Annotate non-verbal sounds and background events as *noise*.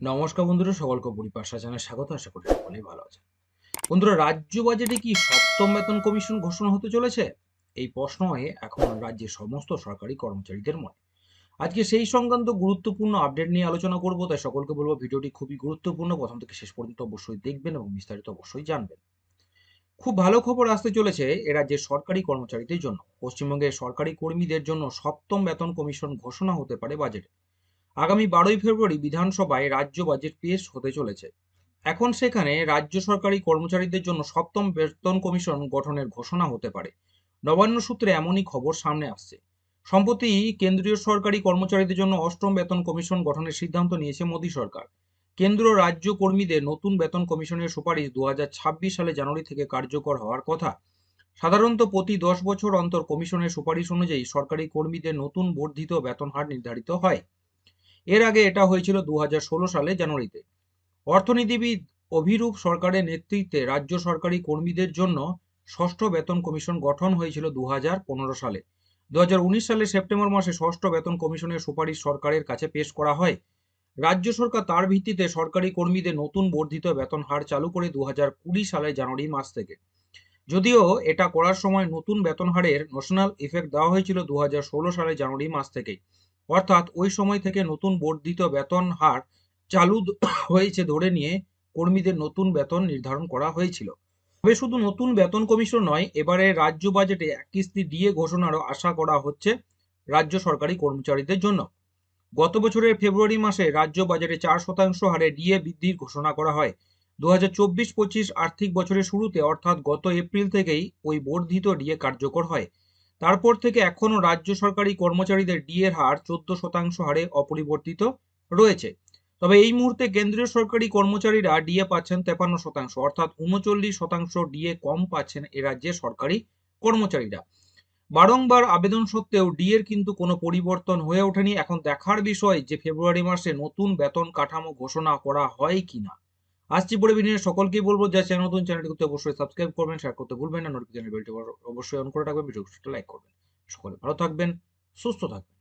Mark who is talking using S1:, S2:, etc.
S1: নমস্কার বন্ধুরা, সকলকে পরিপাশা জানায় স্বাগত, আশা করি সকলেই ভালো আছে বন্ধুরা, রাজ্য বাজেটে কি সপ্তম বেতন কমিশন ঘোষণা হতে চলেছে? এই প্রশ্নই এখন রাজ্যের সমস্ত সরকারি কর্মচারীদের মনে। আজকে সেই সংক্রান্ত গুরুত্বপূর্ণ আপডেট নিয়ে আলোচনা করব, তাই সকলকে বলব ভিডিওটি খুবই গুরুত্বপূর্ণ। প্রথম থেকে শেষ পর্যন্ত অবশ্যই দেখবেন এবং বিস্তারিত অবশ্যই জানবেন। খুব ভালো খবর আসতে চলেছে এ রাজ্যের সরকারি কর্মচারীদের জন্য। পশ্চিমবঙ্গের সরকারি কর্মীদের জন্য সপ্তম বেতন কমিশন ঘোষণা হতে পারে বাজেটে। আগামী বারোই ফেব্রুয়ারি বিধানসভায় রাজ্য বাজেট পেশ হতে চলেছে। এখন সেখানে রাজ্য সরকারি কর্মচারীদের জন্য সপ্তম বেতন কমিশন গঠনের ঘোষণা হতে পারে। নবান্ন সূত্রে এমনই খবর সামনে আসছে। সম্প্রতি কেন্দ্রীয় সরকারি কর্মচারীদের জন্য অষ্টম বেতন কমিশন গঠনের সিদ্ধান্ত নিয়েছে মোদী সরকার। কেন্দ্র রাজ্য কর্মীদের নতুন বেতন কমিশনের সুপারিশ দু হাজার ছাব্বিশ সালে জানুয়ারি থেকে কার্যকর হওয়ার কথা। সাধারণত প্রতি দশ বছর অন্তর কমিশনের সুপারিশ অনুযায়ী সরকারি কর্মীদের নতুন বর্ধিত বেতন হার নির্ধারিত হয়। এর আগে এটা হয়েছিল দু হাজার ষোলো সালে জানুয়ারিতে। অর্থনীতিবিদ অভিরূপ সরকারের নেতৃত্বে রাজ্য সরকারি কর্মীদের জন্য ষষ্ঠ বেতন কমিশন গঠন হয়েছিল দুহাজার পনেরো সালে। দু সালের সেপ্টেম্বর মাসে ষষ্ঠ বেতন কমিশনের সুপারিশ সরকারের কাছে পেশ করা হয়। রাজ্য সরকার তার ভিত্তিতে সরকারি কর্মীদের নতুন বর্ধিত বেতন হার চালু করে দু সালের জানুয়ারি মাস থেকে। যদিও এটা করার সময় নতুন বেতন হারের ন্যাশনাল ইফেক্ট দেওয়া হয়েছিল দু সালের জানুয়ারি মাস থেকেই। অর্থাৎ ওই সময় থেকে নতুন বর্ধিত বেতন হার চালু *coughs* হয়েছে ধরে নিয়ে কর্মীদের নতুন বেতন নির্ধারণ করা হয়েছিল। তবে শুধু নতুন বেতন কমিশন নয়, এবারে রাজ্য বাজেটে এক কিস্তি দিয়ে ঘোষণারও আশা করা হচ্ছে রাজ্য সরকারি কর্মচারীদের জন্য। গত বছরের ফেব্রুয়ারি মাসে রাজ্য বাজেটে চার শতাংশ হারে ডিএ বৃদ্ধির ঘোষণা করা হয়। দু হাজার চব্বিশ পঁচিশ আর্থিক বছরের শুরুতে, অর্থাৎ গত এপ্রিল থেকেই ওই বর্ধিত ডিএ কার্যকর হয়। তারপর থেকে এখনও রাজ্য সরকারি কর্মচারীদের ডিএর হার চোদ্দ শতাংশ হারে অপরিবর্তিত রয়েছে। তবে এই মুহূর্তে কেন্দ্রীয় সরকারি কর্মচারীরা ডিএ পাচ্ছেন তেপান্ন শতাংশ, অর্থাৎ উনচল্লিশ শতাংশ ডিএ কম পাচ্ছেন এ রাজ্যের সরকারি কর্মচারীরা। বারংবার আবেদন সত্ত্বেও ডিএর কিন্তু কোনো পরিবর্তন হয়ে ওঠেনি। এখন দেখার বিষয় যে ফেব্রুয়ারি মাসে নতুন বেতন কাঠামো ঘোষণা করা হয় কিনা। আসছি পরে বিনিয়োগ সকলকেই বলব যা চ্যানেল নতুন চ্যানেলটি করতে অবশ্যই সাবস্ক্রাইব করবেন শেয়ার করতে ভুলবেন না নোটিফিকেশন বেলটি অবশ্যই অন করে রাখবেন ভিডিও লাইক করবেন। সকলে ভালো থাকবেন, সুস্থ থাকবেন।